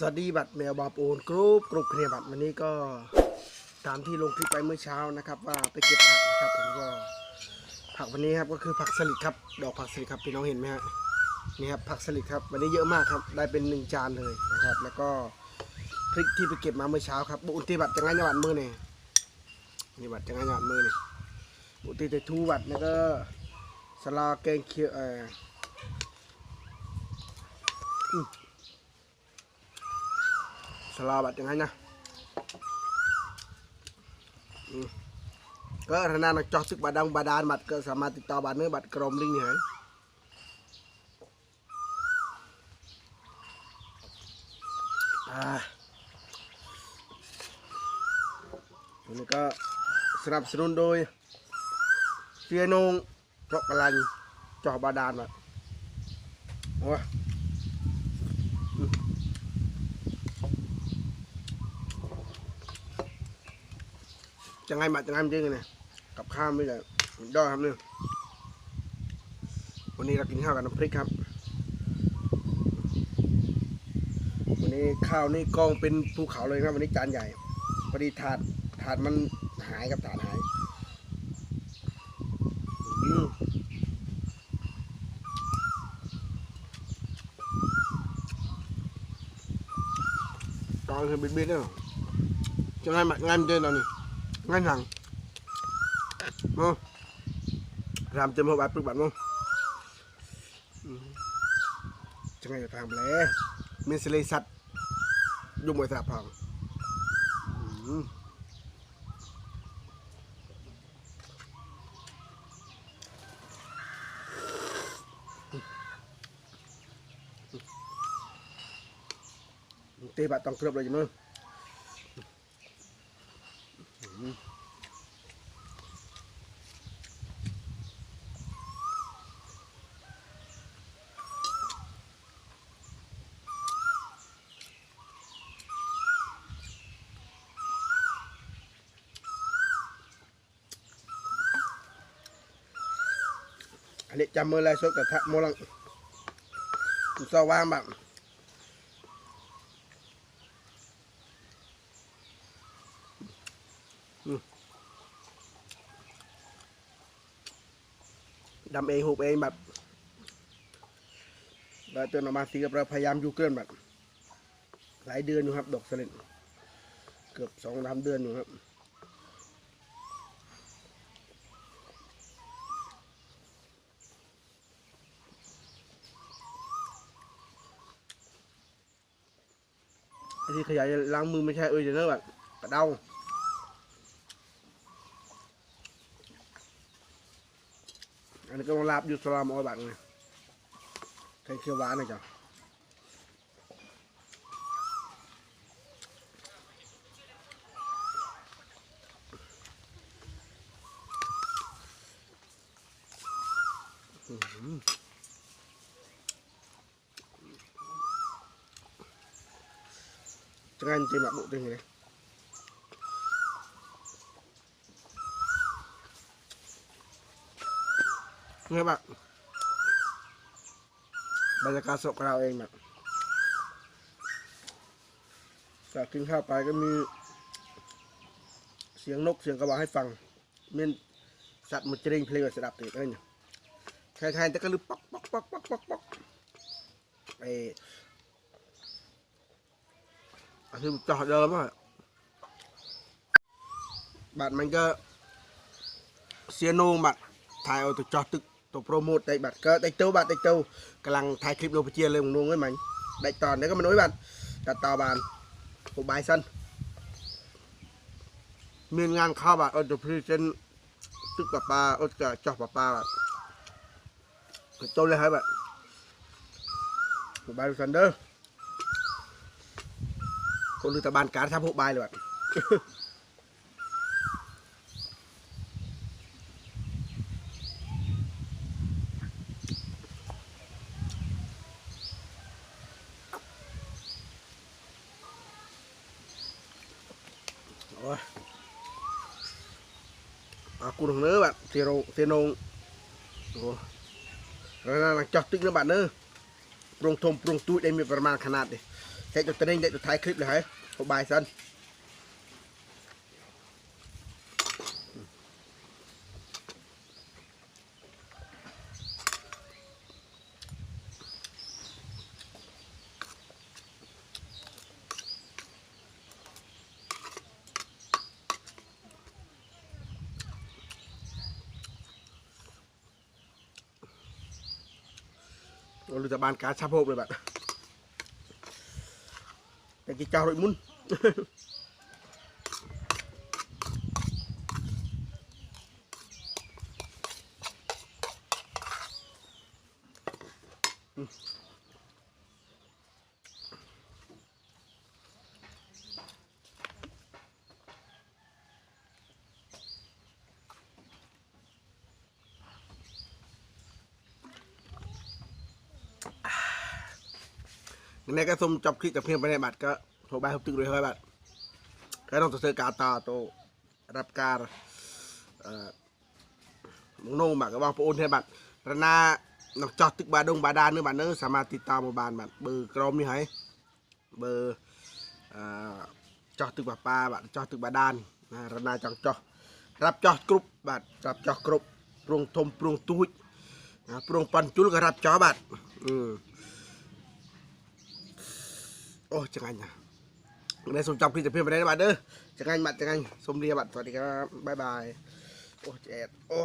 สวัสดีบัตรแมวบาปูนกรุ๊ปกรุ๊ปเคลียร์บัตรวันนี้ก็ตามที่ลงคลิปไปเมื่อเช้านะครับ ว่าไปเก็บผักนะครับผมก็ผักวันนี้ครับก็คือผักสลิดครับ ดอกผักสลิดครับพี่น้องเห็นไหมฮะนี่ครับผักสลิดครับ วันนี้เยอะมากครับได้เป็นหนึ่งจานเลยนะครับ แล้วก็พริกที่ไปเก็บมาเมื่อเช้าครับบุญตีบัตรจะง่ายจังหวัดมือเนี่ยนี่บัตรจะง่ายจังหวัดมือเนี่ยบุญตีแต่ทูบัตรแล้วก็สลาแกงเขียวเออ สลาบัดยังไงนะก็ธนานักจอซึกบาดังบาดานบัดก็สามารถติดต่อบาดเนื้อบัดกรมลิงเางอันนี้ก็สนับสนุนโดยเตียนงจอกกลันจอบาดานบัดโอ้ จะไงมาจะไงมันจริงเนี่ยกับข้าวไม่ได้ยอดครับเนี่ยวันนี้เรากินข้าวกับน้ำพริกครับ วันนี้ข้าวนี่กองเป็นภูเขาเลยครับวันนี้จานใหญ่พอดีถาดถาดมันหายกับถาดหายอืมตอนคือบิดบิดเนี่ยจะไงมาไงมันเดินตอนนี้ ngay nặng không làm tìm hộp bạc bực bạn không chẳng ai được làm lẽ mình sẽ lấy sạch dùng mọi sạp phòng ទេបាទតង់គ្រប់ដូចនោះ Lệ chăm mơ lai sốt cả thạ mô lặng Sao ba bạn? ดำเองหุบเองแบบเราจนออกมาสีกับเราพยายามอยู่เกินแบบ หลายเดือนอยู่ครับ ดอกสลิดเกือบสองสามเดือนอยู่ครับที่ขยายล้างมือไม่ใช่เออจะเนอะแบบกระเด้า อันนี้ก็ต้องลาบอยู่สลามออยบังไงใช้เคียวหวานนะจ๊ะอื้อ หือ Jangan cik mak buk tu ni. Nghe bạn Bây giờ ca sộp เราเองแบบจากกินข้าวไปก็มีเสียงนกเสียงกระบอกให้ฟังเมีสัตว์มันจะเร่งเพลงแบบสดับติดเลยเนี่ยใครๆแต่ก็ลือป๊อกป๊อกป๊อกป๊อกป๊อกป๊อกไอ้อันนี้จอดเดิมอะบัตรมันก็เสียโนบัตรถ่ายเอาตัวจอดตึก ទៅប្រូម៉ូតតែបាទកើតែទៅបាទតែទៅកំឡុងថៃឃ្លីបលោកប្រជាលើមនុស្សហ្នឹងមិញដាច់តនេះក៏មនុស្សបាទតតបានពុបាយសិនមានងานខោបាទអត់ទៅព្រីសិនទឹកប៉ាប៉ាអត់ក៏ចោះប៉ាប៉ាបាទទៅទៅលេហើយបាទពុបាយសិនទៅគាត់លើតបានការថាពុបាយលើបាទ rồi à, cua được nữa bạn thì rồng thì nông rồi rồi là chọt tích nữa bạn nữa prong thôm prong túi đây mình phải mang khả năng đi chạy cho tên đây cho thái clip này hãy hộp bài sân เราจะบานการชาโพกเลยแบบแต่กิจการมุนอืม จบคลิปกับเพียงไปในบัตรก็โทรไปเขาตึกเลยเฮ้ยบัตรก็ต้องตัวเสือการตาโตรับการเอ่อมงโน่บัตรก็วางโปรนให้บัตรระนานอกจอดตึกบาดงบาดาลเนื้อบัตรเนื้อสามารถติดตามมาบานบัตรเบอร์กรอมมีให้เบอร์เอ่อจอดตึกบาปลาบัตรจอดตึกบาดาลนะระนาจังจอรับจอดกรุ๊ป โอ้จังไงเนี่ยในสมจำพี่จะเพื่อนไปได้บัตรเด้อจังไงบัตรจังไงสมเรียบัตรสวัสดีครับบ๊ายบายโอ้เจ็ดโอ้